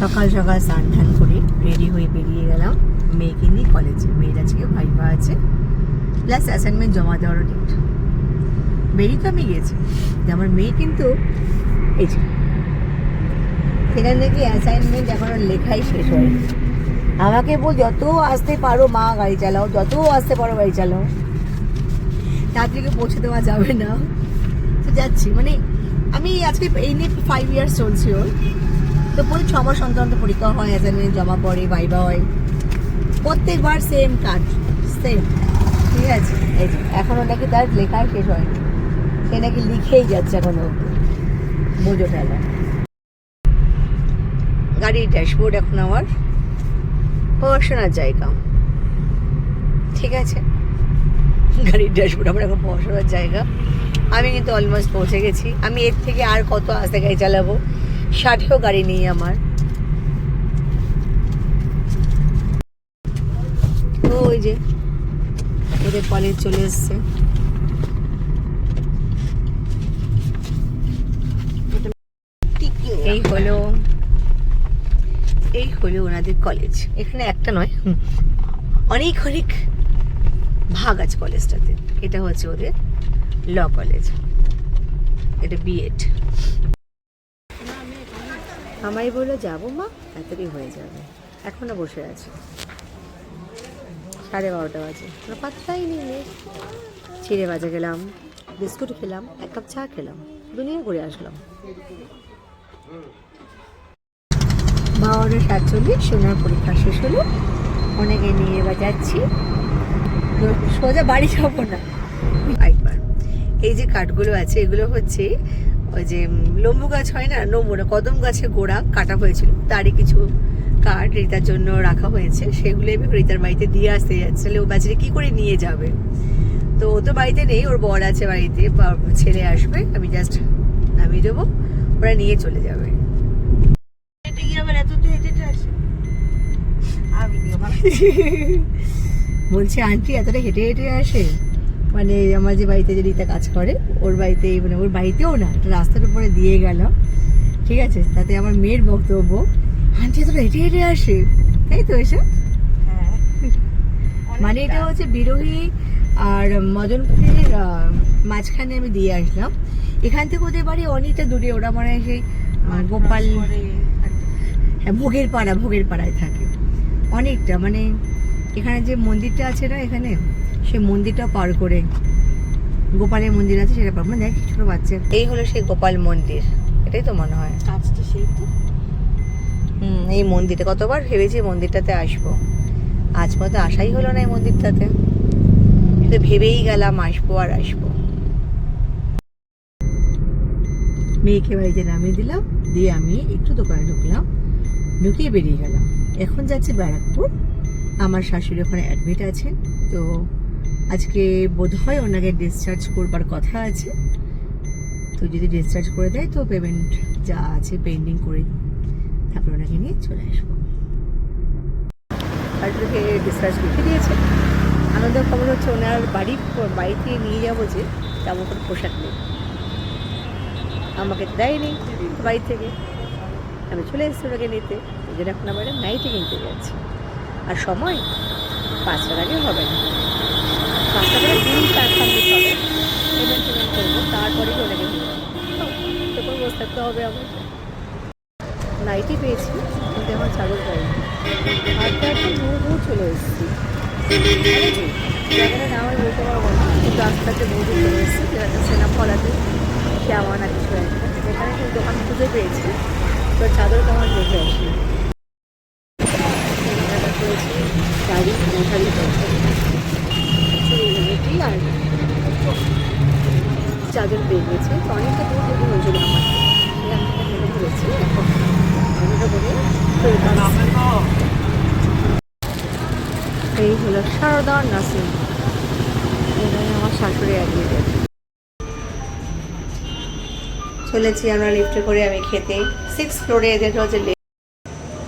সকাল সকাল স্নান ধান করে রেডি হয়ে বেরিয়ে গেলাম মেয়েকে নিয়ে কলেজে মেয়ের আজকে ভাইবা আছে। প্লাস অ্যাসাইনমেন্ট জমা দেওয়ারও ডেট বেরিয়ে তো আমি যে আমার মেয়ে কিন্তু এই সেখান থেকে অ্যাসাইনমেন্ট এখনও লেখাই শেষ হয়নি। আমাকে বল, যত আসতে পারো মা, গাড়ি চালাও, যত আসতে পারো গাড়ি চালাও। তার থেকে পৌঁছে দেওয়া যাবে না। তো যাচ্ছি। মানে আমি আজকে এই নিয়ে ফাইভ ইয়ার্স চলছি ওর। তো প্রতি ছ মাস অন্তর পরীক্ষা হয় অ্যাসাইনমেন্ট জমা পড়ে ভাইবা হয় প্রত্যেকবার সেম কাজ সেম ঠিক আছে? এই যে, এখনও নাকি তার লেখাই শেষ হয়নি। সে নাকি লিখেই যাচ্ছে এখনও অব্দি বোঝো ফেলা গাড়ির ড্যাশবোর্ড এখন আমার। পড়াশোনার জায়গা। ঠিক আছে? গাড়ির ড্যাশবোর্ড আমার এখন পড়াশোনার জায়গা। আমি কিন্তু অলমোস্ট পৌঁছে গেছি। আমি এর থেকে আর কত আস্তে গাড়ি চালাবো? ষাটেও গাড়ি নেই আমার। ওই যে, ওদের কলেজ চলে এসছে। এই হলো এই হলো ওনাদের কলেজ এখানে একটা নয় অনেক অনেক ভাগ আছে কলেজটাতে। এটা হচ্ছে ওদের ল কলেজ এটা বিএড আমায় বলল যাব মা, তাড়াতাড়ি হয়ে যাবে। এখনও বসে আছে। সাড়ে বারোটা বাজে। কোনো পাত্তাই নেই। চিড়ে বাজে গেলাম, বিস্কুট খেলাম, এক কাপ চা খেলাম, দুনিয়া ঘুরে আসলাম। বারোটা সাতচল্লিশ, সোনার পরীক্ষা শেষ হলো। অনেকে নিয়ে এবার যাচ্ছি। সোজা বাড়ি যাব না। একবার এই যে কাঠগুলো আছে, এগুলো হচ্ছে ওই যে লম্বু গাছ হয় না লম্বু না কদম গাছে গোড়া কাটা হয়েছিল। তারই কিছু কাঠ রিতার জন্য রাখা হয়েছে। সেগুলো আমি রিতার বাড়িতে দিয়ে আসতে যাচ্ছে। ও বাচ্চাটা কী করে নিয়ে যাবে? তো ও তো বাড়িতে নেই ওর বর আছে বাড়িতে ছেলে আসবে আমি জাস্ট নামিয়ে দেবো ওরা নিয়ে চলে যাবে। বলছে আন্টি এতটা হেঁটে হেঁটে আসে? মানে আমার যে বাড়িতে যে রীতা কাজ করে ওর বাড়িতে মানে ওর বাড়িতেও না একটা রাস্তার উপরে দিয়ে গেল ঠিক আছে? তাতে আমার মেয়ের বক্তব্য। আন্টি এতটা হেঁটে হেঁটে আসে। তাই তো এসব? মানে এটা হচ্ছে বিরোহী আর মদনপুরের মাঝখানে আমি দিয়ে আসলাম। এখান থেকে ওদের বাড়ি অনেকটা দূরে ওরা মনে হয় সেই গোপাল হ্যাঁ ভোগের পাড়া ভোগের পাড়ায় থাকে। অনেকটা মানে এখানে যে মন্দিরটা আছে না এখানে? সেই মন্দিরটা পার করে। গোপালের মন্দির আছে সেটা পার মানে দেখ ছোট বাচ্চা। এই হলো সেই গোপাল মন্দির। এটাই তো মনে হয়। কাজটা সেই তো। হুম এই মন্দিরটা কতবার ভেবেছি মন্দিরটাতে আসব। আজ মতো আসাই হলো না এই মন্দিরটাতে। শুধু ভেবেই গেলাম আসব আর আসব। মেয়েকে বাড়িতে নামিয়ে দিলাম দিয়ে আমি একটু দোকানে ঢুকলাম ঢুকিয়ে বেরিয়ে গেলাম। এখন যাচ্ছি ব্যারাকপুর। আমার শাশুড়ি ওখানে অ্যাডমিট আছেন তো আজকে বোধহয় ওনাকে ডিসচার্জ করবার কথা আছে। তো যদি ডিসচার্জ করে দেয় তো পেমেন্ট যা আছে পেন্ডিং করে তারপর ওনাকে নিয়ে চলে আসব। শাশুড়িকে ডিসচার্জ লিখে দিয়েছে। আনন্দ খবর হচ্ছে ওনার বাড়ি, বাড়িতে নিয়ে যাব যে তেমন কোনো পোশাক নেই। আমাকে দেয়নি বাড়ি থেকে। আমি চলে এসেছি ওনাকে নিতে। ওই জন্য এখন আমার নাইটে কিনতে যাচ্ছি। আর সময় পাঁচটার আগে হবে না। পাঁচটা করে দিন তার সামনে হবে। পেমেন্ট পেমেন্ট করব, তারপরেই নিয়ে যাব তখন বসে থাকতে হবে আমার নাইটি পেয়েছি, কিন্তু আমার চাদর পাইনি। হাঁটতে হাঁটতে দূর দূর চলে এসেছি। জায়গাটা নাম আমি বলতে পারব না। কিন্তু আস্তে বহু দূর চলে এসেছি সেনা ফলাতে কেমন না কিছু একটা সেখানে কিন্তু দোকান খুঁজে পেয়েছি, তো চাদর কেমন দেখে আসি কেনাকাটা করেছি শাড়ি মশারি চুড়ি আর চাদর পেয়ে গেছি। তো অনেকটা দূর দূর হয়েছিল আমার এখন। এই হলো সারদা নার্সিং এখানে আমার শাশুড়ি একদিকে চলেছি আমরা লিফটে করে, আমি খেতে। সিক্স ফ্লোরে এদের হচ্ছে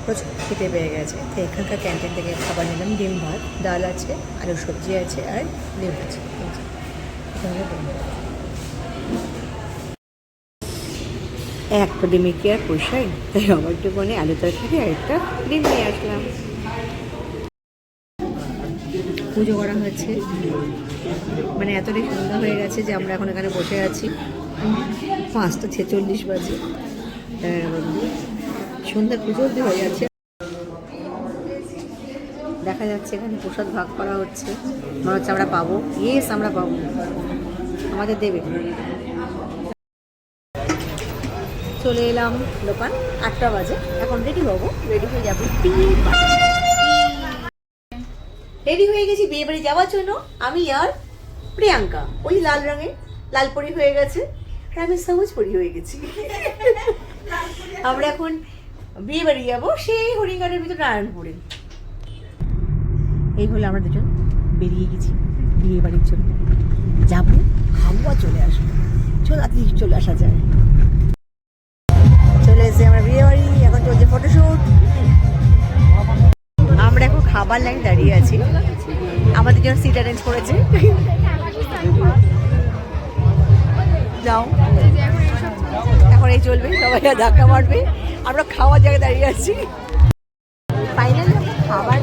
প্রচুর খেতে পেয়ে গেছে। তো এখানকার ক্যান্টিন থেকে খাবার নিলাম, ডিম ভাত, ডাল আছে আলু সবজি আছে, আর ডিম আছে। হলো ডিম ভাত। এক পদে মেখে আর পোষাই তাই আমার একটুখানি আলু তরকারি আর একটা ডিম নিয়ে আসলাম। পুজো করা হয়েছে। মানে এতটাই সন্ধ্যা হয়ে গেছে যে আমরা এখন এখানে বসে আছি। পাঁচটা ছেচল্লিশ বাজে। সন্ধ্যা পুজো অবধি হয়ে যাচ্ছে। দেখা যাচ্ছে এখানে প্রসাদ ভাগ করা হচ্ছে। মনে হচ্ছে আমরা পাবো। ইয়েস আমরা পাবো। আমাদের দেবে। চলে এলাম দোকান আটটা বাজে। এখন রেডি হব। রেডি হয়ে যাব রেডি হয়ে গেছি বিয়ে বাড়ি যাওয়ার জন্য। আমি আর প্রিয়াঙ্কা। ওই লাল রঙের। লাল পরি হয়ে গেছে। আর আমি সবুজ পরি হয়ে গেছি। আমরা এখন বিয়ে বাড়ি যাব। সেই হরিঙ্গারের ভিতর নারায়ণপুরে এই হলো আমরা দুজন বেরিয়ে গেছি বিয়ে বাড়ির জন্য। যাব আর চলে আসব। চল রাত্রি চলে আসা যায় এসে আমরা বিয়ে বাড়ি এখন চলছে ফটোশ্যুট আমরা এখন খাবার লাইন দাঁড়িয়ে আছি। আমাদের জন্য সিট অ্যারেঞ্জ করেছে। যাও। এখন এই চলবে, সবাই ধাক্কা মারবে। আমরা খাওয়ার জায়গায় দাঁড়িয়ে আছি। ফাইনালি খাবার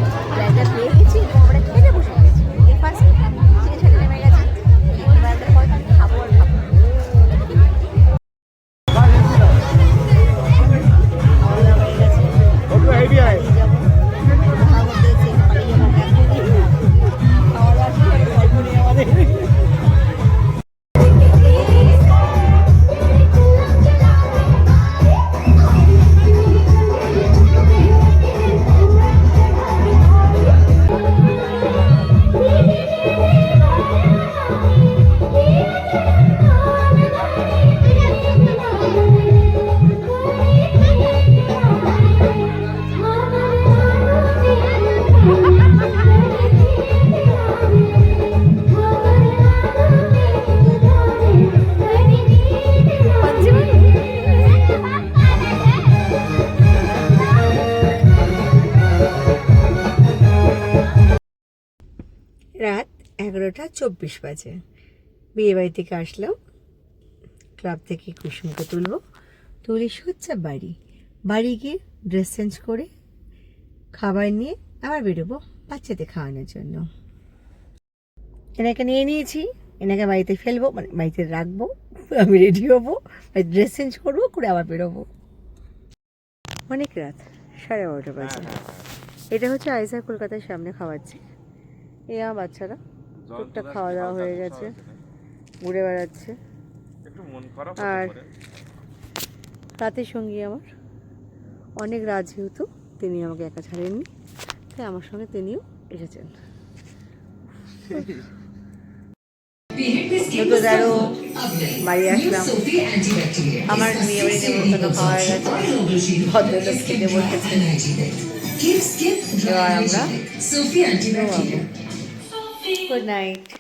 রাত এগারোটা চব্বিশ বাজে। বিয়ে বাড়ি থেকে আসলাম। ক্লাব থেকে কুসুমকে তুলবো। তুলে সোজা বাড়ি। বাড়ি গিয়ে ড্রেস চেঞ্জ করে খাবার নিয়ে আবার বেরোবো বাচ্চাদের খাওয়ানোর জন্য। এনাকে নিয়ে নিয়েছি। এনাকে বাড়িতে ফেলব মানে বাড়িতে রাখব। আমি রেডি হব। ড্রেস চেঞ্জ করব করে আবার বেরোবো। অনেক রাত সাড়ে বারোটা বাজে। এটা হচ্ছে আইসা কলকাতার সামনে খাওয়াচ্ছি এ আমার বাচ্চারা। টুকটাক খাওয়া দাওয়া হয়ে গেছে। ঘুরে বেড়াচ্ছে। মন আর রাতের সঙ্গী আমার। অনেক রাত যেহেতু তিনি আমাকে একা ছাড়েননি তাই আমার সঙ্গে তিনিও এসেছেন। দুটো তেরো বাড়ি আসলাম। আমার বিয়ে বাড়ি নেমন্তন্ন খাওয়া হয়ে গেছে। ভদ্রলোক খেতে বসেছে। এবার আমরা গুড নাইট